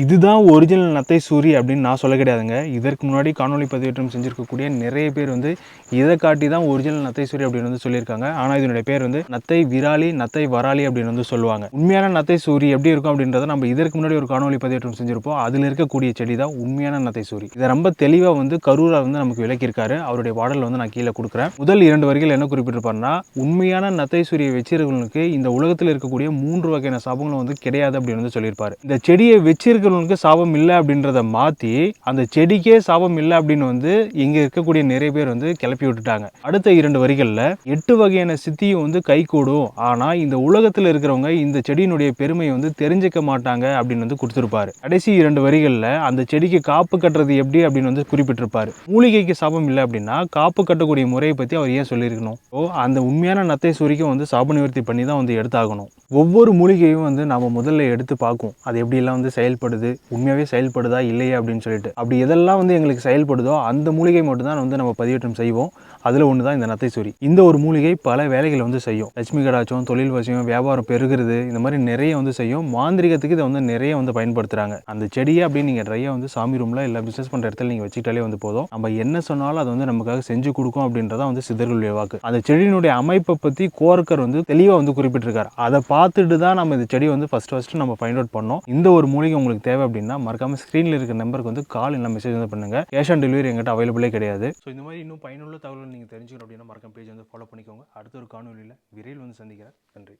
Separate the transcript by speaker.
Speaker 1: இதுதான் ஒரிஜினல் நத்தை சூரி அப்படின்னு நான் சொல்ல கிடையாதுங்க. இதற்கு முன்னாடி காணொலி பதிவேற்றம் செஞ்சுருக்கக்கூடிய நிறைய பேர் வந்து இதை காட்டி தான் ஒரிஜினல் நத்தை சூரி அப்படின்னு வந்து சொல்லியிருக்காங்க. ஆனால் இதனுடைய பேர் வந்து நத்தை விராலி நத்தை வராலி அப்படின்னு வந்து சொல்லுவாங்க. உண்மையான நத்தை சூரி எப்படி இருக்கும் அப்படின்றத நம்ம இதற்கு முன்னாடி ஒரு காணொலி பதிவேற்றம் செஞ்சிருப்போம். அதில் இருக்கக்கூடிய செடி தான் உண்மையான நத்தை சூரி. இதை ரொம்ப தெளிவாக வந்து கரூரா வந்து நமக்கு விளக்கியிருக்காரு. அவருடைய பாடல் வந்து நான் கீழே கொடுக்குறேன். முதல் இரண்டு வரிகள் என்ன குறிப்பிட்டிருப்பாருன்னா உண்மையான நத்தை சூரியை வச்சிருக்கவங்களுக்கு இந்த உலகத்தில் இருக்கக்கூடிய மூன்று வகையான சாபங்களும் வந்து கிடையாது அப்படின்னு வந்து சொல்லியிருப்பாரு. இந்த செடியை வச்சிருக்கிறவங்களுக்கு சாபம் இல்லை அப்படின்றத மாற்றி அந்த செடிக்கே சாபம் இல்லை அப்படின்னு வந்து இங்கே இருக்கக்கூடிய நிறைய பேர் வந்து கிளப்பி விட்டுட்டாங்க. அடுத்த இரண்டு வரிகளில் எட்டு வகையான சித்தியும் வந்து கைகூடும் ஆனால் இந்த உலகத்தில் இருக்கிறவங்க இந்த செடியினுடைய பெருமையை வந்து தெரிஞ்சுக்க மாட்டாங்க அப்படின்னு வந்து கொடுத்துருப்பாரு. கடைசி இரண்டு வரிகளில் அந்த செடிக்கு காப்பு கட்டுறது எப்படி அப்படின்னு வந்து குறிப்பிட்டிருப்பாரு. மூலிகைக்கு சாபம் இல்லை அப்படின்னா காப்பு கட்டக்கூடிய முறையை பற்றி அவர் ஏன் சொல்லியிருக்கணும்? ஓ அந்த உண்மையான நத்தை சூரிக்கும் வந்து சாப நிவர்த்தி பண்ணி தான் வந்து எடுத்தாகணும். ஒவ்வொரு மூலிகையும் வந்து நம்ம முதல்ல எடுத்து பார்க்கும் அது எப்படிலாம் வந்து செயல்படுது உண்மையாகவே செயல்படுதா இல்லையா அப்படின்னு சொல்லிட்டு. அப்படி எதெல்லாம் வந்து எங்களுக்கு செயல்படுதோ அந்த மூலிகை மட்டும்தான் வந்து நம்ம பதிவேற்றம் செய்வோம். அதில் ஒன்று தான் இந்த நத்தை இந்த ஒரு மூலிகை பல வேலைகளை வந்து செய்யும். லட்சுமி கடாச்சம் தொழில் வசியம் வியாபாரம் பெருகிறது இந்த மாதிரி நிறைய வந்து செய்யும். மாந்திரிகத்துக்கு இதை வந்து நிறைய வந்து பயன்படுத்துகிறாங்க அந்த செடியை அப்படின்னு நீங்கள் ட்ரையாக வந்து சாமி ரூமில் இல்லை பிஸ்னஸ் பண்ணுற இடத்துல நீங்கள் வச்சுக்கிட்டாலே வந்து போதும். நம்ம என்ன சொன்னாலும் அதை வந்து நமக்காக செஞ்சு கொடுக்கும் அப்படின்றதான் வந்து சித்தர்களுடைய வாக்கு. அந்த செடியினுடைய அமைப்பை பற்றி கோர்க்கர் வந்து தெளிவாக வந்து குறிப்பிட்டிருக்காரு. அதை பார்த்துட்டு தான் நம்ம இந்த செடி வந்து ஃபஸ்ட் ஃபஸ்ட்டு நம்ம ஃபைண்ட் அவுட் பண்ணோம். இந்த ஒரு மூலிகை உங்களுக்கு தேவை அப்படின்னா மறக்காமல் ஸ்க்ரீனில் இருக்கிற நம்பருக்கு வந்து கால் இல்லை மெசேஜ் வந்து பண்ணுங்க. கேஷ் ஆன் டெலிவரி எங்கிட்ட அவைலபிளே கிடையாது. ஸோ இந்த மாதிரி இன்னும் பயனுள்ள தகவல் நீங்கள் தெரிஞ்சுக்கணும் அப்படின்னா மறக்காம பேஜ் வந்து ஃபாலோ பண்ணிக்கோங்க. அடுத்த ஒரு காணொலியில் விரைவில் வந்து சந்திக்கிறேன். நன்றி.